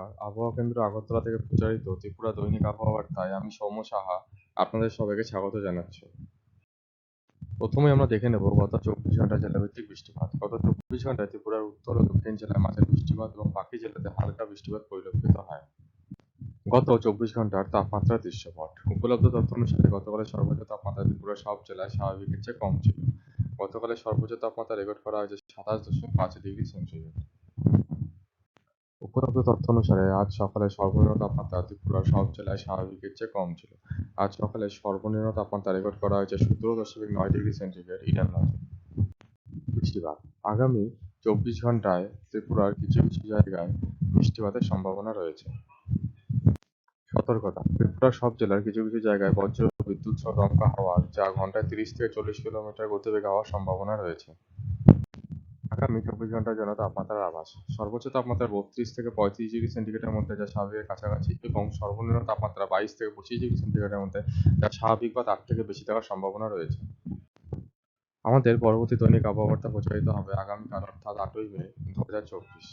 নমস্কার আবহাওয়া কেন্দ্র আগরতলা থেকে প্রচারিত ত্রিপুরা দৈনিক আবহাওয়া বার্তায় আমি সৌম্য সাহা আপনাদের সবাইকে স্বাগত জানাচ্ছি। প্রথমে আমরা দেখে নেব গত চব্বিশ ঘণ্টা জেলাভিত্তিক বৃষ্টিপাত। গত চব্বিশ ঘন্টায় ত্রিপুরার উত্তর ও দক্ষিণ জেলায় মাঝারি বৃষ্টিপাত এবং বাকি জেলাতে হালকা বৃষ্টিপাত পরিলক্ষিত হয়। গত চব্বিশ ঘণ্টার তাপমাত্রা দৃশ্যপট। উপলব্ধ তথ্য অনুসারে গতকালের সর্বোচ্চ তাপমাত্রা ত্রিপুরার সব জেলায় স্বাভাবিকের চেয়ে কম ছিল। গতকালের সর্বোচ্চ তাপমাত্রা রেকর্ড করা হয়েছে সাতাশ দশমিক পাঁচ ডিগ্রি সেন্টিগ্রেড। উপলব্ধ তথ্য অনুসারে, আজ সকালে সর্বনিম্ন তাপমাত্রা ত্রিপুরার সব জেলায় স্বাভাবিকের চেয়ে কম ছিল। আজ সকালে সর্বনিম্ন তাপমাত্রা রেকর্ড করা হয়েছে সতেরো দশমিক নয় ডিগ্রি সেন্টিগ্রেড ইডান বৃষ্টিপাত। আগামী চব্বিশ ঘন্টায় ত্রিপুরার কিছু কিছু জায়গায় বৃষ্টিপাতের সম্ভাবনা রয়েছে। সতর্কতা। ত্রিপুরার সব জেলার কিছু কিছু জায়গায় বজ্র, বিদ্যুৎ সহ দমকা হওয়ার যা ঘন্টায় তিরিশ থেকে চল্লিশ কিলোমিটার গতিবেগে হওয়ার সম্ভাবনা রয়েছে। আগামী চব্বিশ ঘণ্টার জন্য তাপমাত্রার আভাস। সর্বোচ্চ তাপমাত্রা বত্রিশ থেকে পঁয়ত্রিশ ডিগ্রি সেন্টিগ্রেডের মধ্যে, যা স্বাভাবিকের কাছাকাছি, এবং সর্বনিম্ন তাপমাত্রা বাইশ থেকে পঁচিশ ডিগ্রি সেন্টিগ্রেডের মধ্যে, যা স্বাভাবিক বা তার থেকে বেশি থাকার সম্ভাবনা রয়েছে। আমাদের পরবর্তী দৈনিক আবহাওয়া বার্তা প্রচারিত হবে আগামীকাল, অর্থাৎ আটই মে, দু হাজার চব্বিশ।